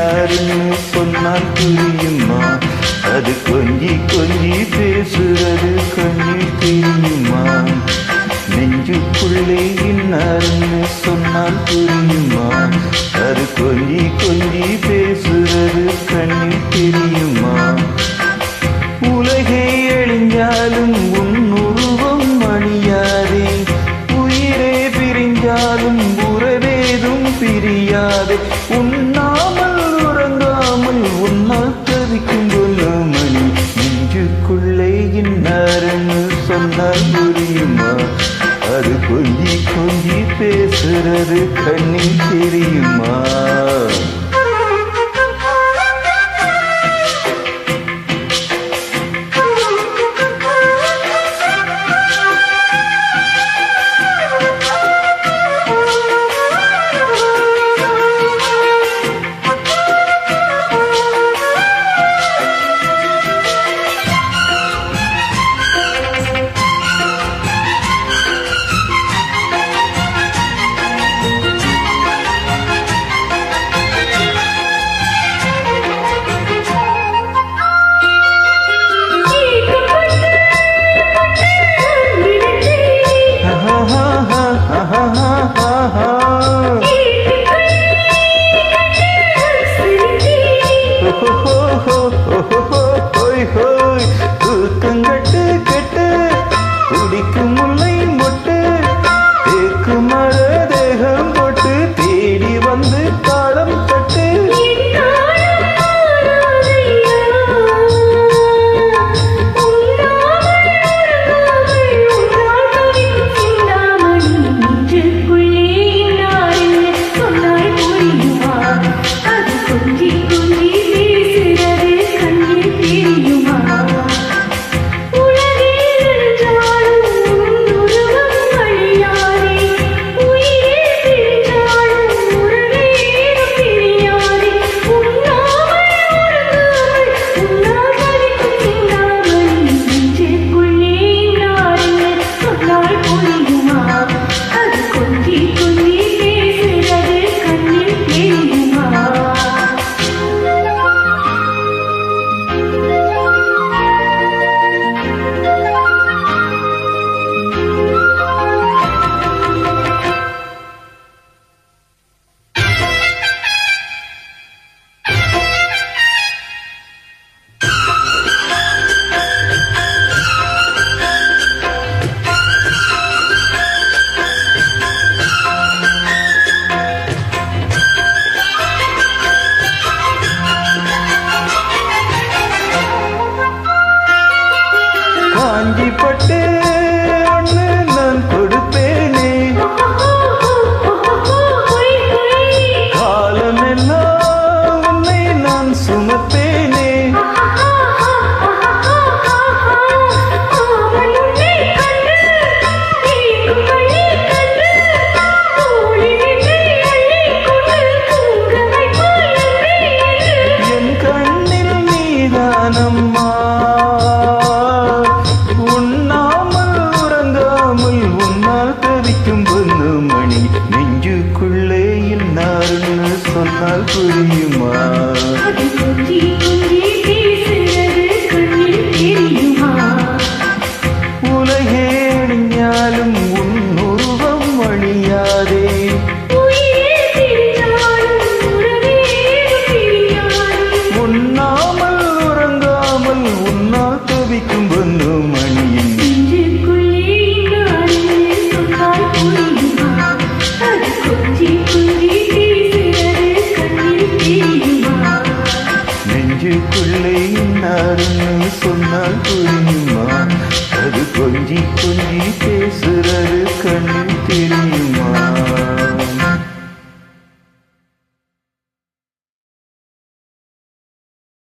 யாருன்னு சொன்னால் புரியுமா? அது கொஞ்சி கொஞ்சி பேசுறது கொஞ்சி தெரியுமா? நெஞ்சுக்குள்ளே இன்னாருன்னு சொன்னால் புரியுமா? அது கொஞ்சி கொஞ்சி பேசுறது கண்ணில் தெரியுமா? உலகை எழிஞ்சாலும் உன் உருவம் அணியாதே. உயிரே பிரிஞ்சாலும் உறவேதும் பிரியாது. உண்ணாமல் அது கொஞ்சி கொஞ்சி பேசுறது கண்ணி தெரியுமா? சொன்னால் புரியுமா? நெஞ்சுக்குள்ளே இன்னாருன்னு சொன்னால் புரியுமா? அது கொஞ்சி